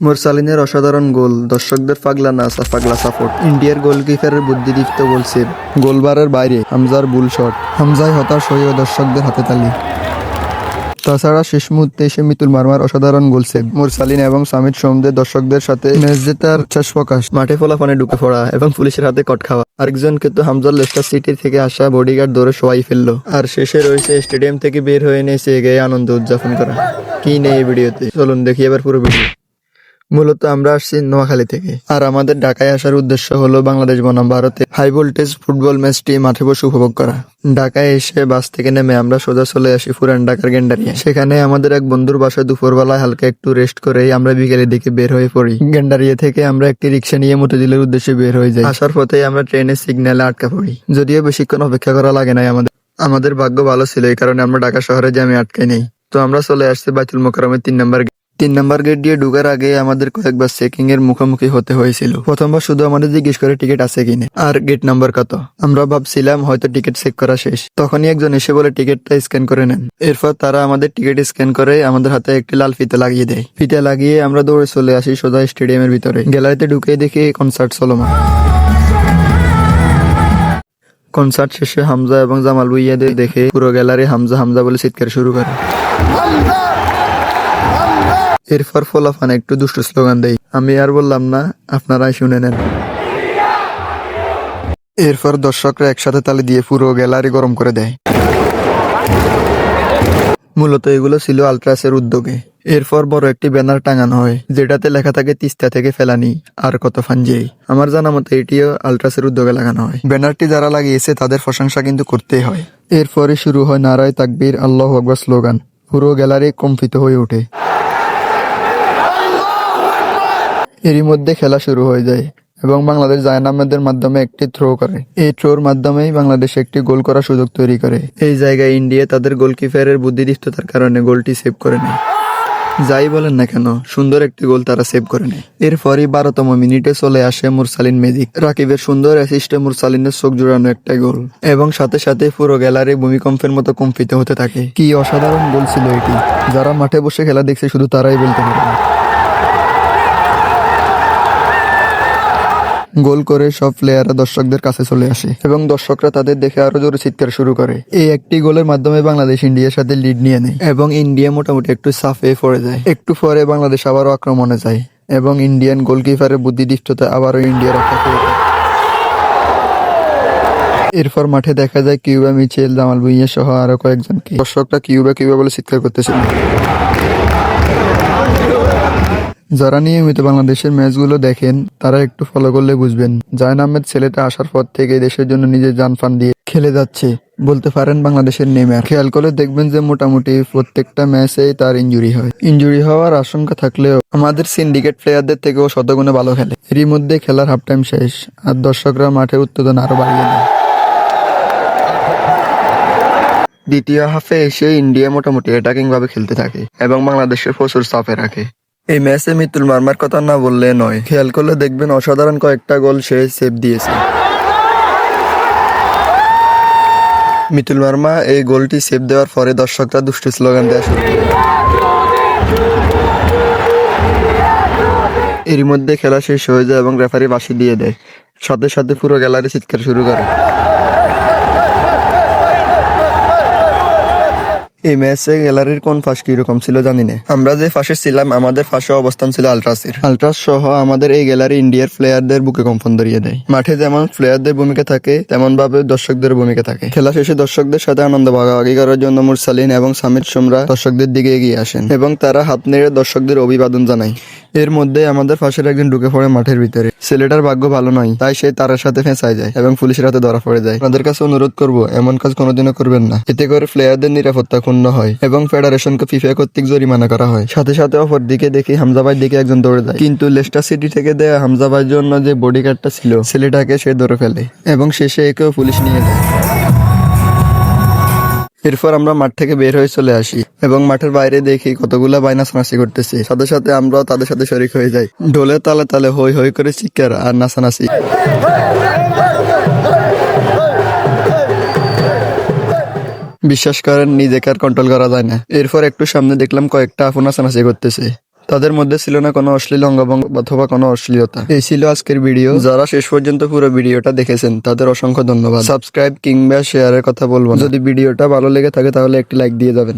মোরসালিনের অসাধারণ গোল। দর্শকদের পাগলা আর পাগলা সাপোর্ট ইন্ডিয়ার গোলকিপারের বুদ্ধিদীপ্ত গোল সেভ গোলবারের বাইরে, হামজার বুল শট হামজায় হতাশ হয়ে দর্শকদের হাতে তালি। তাছাড়া শেষ মুহূর্তে এসে মিতুল মারমার অসাধারণ গোল সেভ। মোরসালিন এবং সামিদ সোমদের দর্শকদের সাথে ম্যাচ জেতার শেষ প্রকাশ। মাঠে ফলাফানে ঢুকে পড়া এবং পুলিশের হাতে কট খাওয়া। আরেকজনকে তো হামজার লেস্টার সিটি থেকে আসা বডিগার্ড ধরে শোয়াই ফেলল। আর শেষে রয়েছে স্টেডিয়াম থেকে বের হয়ে নিয়েছে গিয়ে আনন্দ উদযাপন করা। কি নেই এই ভিডিওতে? চলুন দেখি এবার পুরো ভিডিও। মূলত আমরা আসছি নোয়াখালী থেকে। আর আমাদের ঢাকায় আসার উদ্দেশ্য হলো বাংলাদেশ বনাম ভারতে হাই ভোল্টেজ ফুটবল ম্যাচটি মাঠে বসে উপভোগ করা। ঢাকায় এসে বাস থেকে নেমে আমরা সোজা চলে আসি পুরান ঢাকার গেন্ডারিয়া। সেখানে আমাদের এক বন্ধুর বাসায় দুপুরবেলায় হালকা একটু রেস্ট করে আমরা বিকেলের দিকে বের হয়ে পড়ি। গেন্ডারিয়া থেকে আমরা একটি রিক্সা নিয়ে মতিঝিলের উদ্দেশ্যে বের হয়ে যাই। আসার পথে আমরা ট্রেনের সিগন্যালে আটকা পড়ি। যদিও বেশিক্ষণ অপেক্ষা করা লাগে নাই আমাদের। আমাদের ভাগ্য ভালো ছিল, এই কারণে আমরা ঢাকা শহরে জ্যামে আটকাই নেই। তো আমরা চলে আসছি বাইতুল মোকারমের তিন নম্বর তিন নাম্বার গেট দিয়ে ঢুকার আগে আমাদের কয়েকবার চেকিং এর মুখোমুখি হতে হয়েছিল। প্রথমবার শুধু আমাদের জিজ্ঞেস করে টিকিট আছে কিনা। আর গেট নাম্বার কত? আমরা ভাবছিলাম হয়তো টিকিট চেক করা শেষ। তখনই একজন এসে বলে টিকিটটা স্ক্যান করে নেন। এরপর তারা আমাদের টিকিট স্ক্যান করে আমাদের হাতে একটি লাল ফিতে লাগিয়ে দেয়। ফিতে লাগিয়ে আমরা দৌড়ে চলে আসি সোজা স্টেডিয়ামের ভিতরে। গ্যালারিতে ঢুকে দেখি কনসার্ট চলমান। কনসার্ট শেষে হামজা এবং জামাল ভুইয়াদের দেখে পুরো গ্যালারি হামজা হামজা বলে চিৎকার শুরু করে। এরপর ফলাফান একটু দুষ্টু স্লোগান দেই। আমি আর বললাম না আপনারাই শুনে নেন। এরপর দর্শকরা একসাথে তালি দিয়ে পুরো গ্যালারি গরম করে দেয়। মূলত এগুলো ছিল আলট্রাসের উদ্যোগে। এরপর বড় একটি ব্যানার টাঙানো হয়, যেটাতে লেখা থাকে তিস্তা থেকে ফেলানি, আর কত ফানজেই আমার জানা মতো এটিও আলট্রাসের উদ্যোগে লাগানো হয়। ব্যানারটি যারা লাগিয়েছে, তাদের প্রশংসা কিন্তু করতেই হয়। এরপরে শুরু হয় নারায় তাকবীর আল্লাহ আকবর স্লোগান। পুরো গ্যালারি কম্পিত হয়ে ওঠে। এরই মধ্যে খেলা শুরু হয়ে যায় এবং বাংলাদেশ জায়ান আহমেদের মাধ্যমে একটি থ্রো করে। এই থ্রোর মাধ্যমেই বাংলাদেশ একটি গোল করার সুযোগ তৈরি করে। এই জায়গায় ইন্ডিয়া তাদের গোলকিপারের বুদ্ধিদীপ্ততার কারণে গোলটি সেভ করে নেয়। যাই বলেন না কেন, সুন্দর একটি গোল তারা সেভ করে নেয়। এরপরই বারোতম মিনিটে চলে আসে মুরসালিন মেজিক। রাকিবের সুন্দর অ্যাসিস্টে মুরসালিনের চোখ জোড়ানো একটা গোল এবং সাথে সাথে পুরো গ্যালারি ভূমিকম্পের মতো কম্পিত হতে থাকে। কি অসাধারণ গোল ছিল এটি। যারা মাঠে বসে খেলা দেখছে শুধু তারাই বলতে পারবে গোল করে সব প্লেয়াররা দর্শকদের কাছে চলে আসে এবং দর্শকরা তাদের দেখে আরও জোরে চিৎকার শুরু করে। এই একটি গোলের মাধ্যমে বাংলাদেশ ইন্ডিয়ার সাথে লিড নিয়ে নেয় এবং ইন্ডিয়া মোটামুটি একটু সাফে পড়ে যায়। একটু পরে বাংলাদেশ আবারও আক্রমণে যায় এবং ইন্ডিয়ান গোলকিপারের বুদ্ধিদীপ্ততা আবারও ইন্ডিয়া রক্ষা করে। এরপর মাঠে দেখা যায় কিউবা, মিচেল, জামাল ভুইয়া সহ আরও কয়েকজনকে। দর্শকরা কিউবা কিউবা বলে চিৎকার করতেছিল। যারা নিয়মিত বাংলাদেশের ম্যাচগুলো দেখেন, তারা একটু ফলো করলে বুঝবেন। জায়ন আহমেদ ছেলেটা আসার পর থেকে দেশের জন্য নিজের জান ফান দিয়ে খেলে যাচ্ছে। বলতে পারেন বাংলাদেশের নেইমার। খেয়াল করে দেখবেন যে মোটামুটি প্রত্যেকটা ম্যাচেই তার ইনজুরি হয়। ইনজুরি হওয়ার আশঙ্কা থাকলেও আমাদের সিন্ডিকেট প্লেয়ারদের থেকেও শতগুণে ভালো খেলে। এরই মধ্যে খেলার হাফ টাইম শেষ, আর দর্শকরা মাঠে উত্তেজনা আরও বাড়িয়ে দেয়। দ্বিতীয় হাফে এসে ইন্ডিয়া মোটামুটি অ্যাটাকিং ভাবে খেলতে থাকে, এবং বাংলাদেশের প্রচুর চাপে রাখে। এই ম্যাচে মিতুল মার্মার কথা না বললে নয়। খেয়াল করলে দেখবেন অসাধারণ কয়েকটা গোল সে সেভ দিয়েছে। মিতুল মার্মা এই গোলটি সেভ দেওয়ার পরে দর্শকরা দুষ্টু স্লোগান দেওয়া শুরু এরই মধ্যে খেলা শেষ হয়ে যায় এবং রেফারি বাসি দিয়ে দেয়। সাথে সাথে পুরো গ্যালারি চিৎকার শুরু করে। এই ম্যাচে গ্যালারির কোন ফাঁস কীরকম ছিল জানি না। আমরা যে ফাঁসে ছিলাম, আমাদের ফাঁসে অবস্থান ছিল আলট্রাসের। আলট্রাস সহ আমাদের এই গ্যালারি ইন্ডিয়ার প্লেয়ারদের বুকে কম্পন ধরিয়ে দেয়। মাঠে যেমন প্লেয়ারদের ভূমিকা থাকে তেমন ভাবে দর্শকদের ভূমিকা থাকে। খেলা শেষে দর্শকদের সাথে আনন্দ ভাগাভাগি করার জন্য মুরসালিন এবং সামির সোমরা দর্শকদের দিকে এগিয়ে আসেন এবং তারা হাত নেড়ে দর্শকদের অভিবাদন জানায়। এর মধ্যে আমাদের ফাঁসের একজন ঢুকে পড়ে মাঠের ভিতরে। ছেলেটার ভাগ্য ভালো নয়, তাই সে তার সাথে ফেঁসায় যায় এবং পুলিশের হাতে ধরা পড়ে যায়। আপনাদের কাছে অনুরোধ করব, এমন কাজ কোনোদিনও করবেন না। এতে করে প্লেয়ারদের নিরাপত্তা ক্ষুণ্ণ হয় এবং ফেডারেশনকে ফিফা কর্তৃক জরিমানা করা হয়। সাথে সাথে অপর দিকে দেখি হামজাবাই দিকে একজন দৌড়ে যায়। কিন্তু লেস্টার সিটি থেকে দেয়া হামজাবাইয়ের জন্য যে বডিগার্ডটা ছিল, ছেলেটাকে সে ধরে ফেলে এবং শেষে একেও পুলিশ নিয়ে যায়। এরপর আমরা মাঠ থেকে বের হয়ে চলে আসি এবং মাঠের বাইরে দেখি কতগুলা বাইনা নাচানাচি করতেছে। সাথে সাথে আমরাও তাদের সাথে শরিক হয়ে যাই। ঢোলে তালে তালে হই হই করে চিৎকার আর নাচানাচি। বিশ্বাস করেন, নিজেকে আর কন্ট্রোল করা যায় না। এরপর একটু সামনে দেখলাম কয়েকটা আপু নাচানাচি করতেছে। তাদের মধ্যে ছিল না কোনো অশ্লীল অঙ্গভঙ্গ অথবা কোনো অশ্লীলতা। এই ছিল আজকের ভিডিও। যারা শেষ পর্যন্ত পুরো ভিডিওটা দেখেছেন, তাদের অসংখ্য ধন্যবাদ। সাবস্ক্রাইব কিংবা শেয়ারের কথা বলব। যদি ভিডিওটা ভালো লেগে থাকে, তাহলে একটি লাইক দিয়ে যাবেন।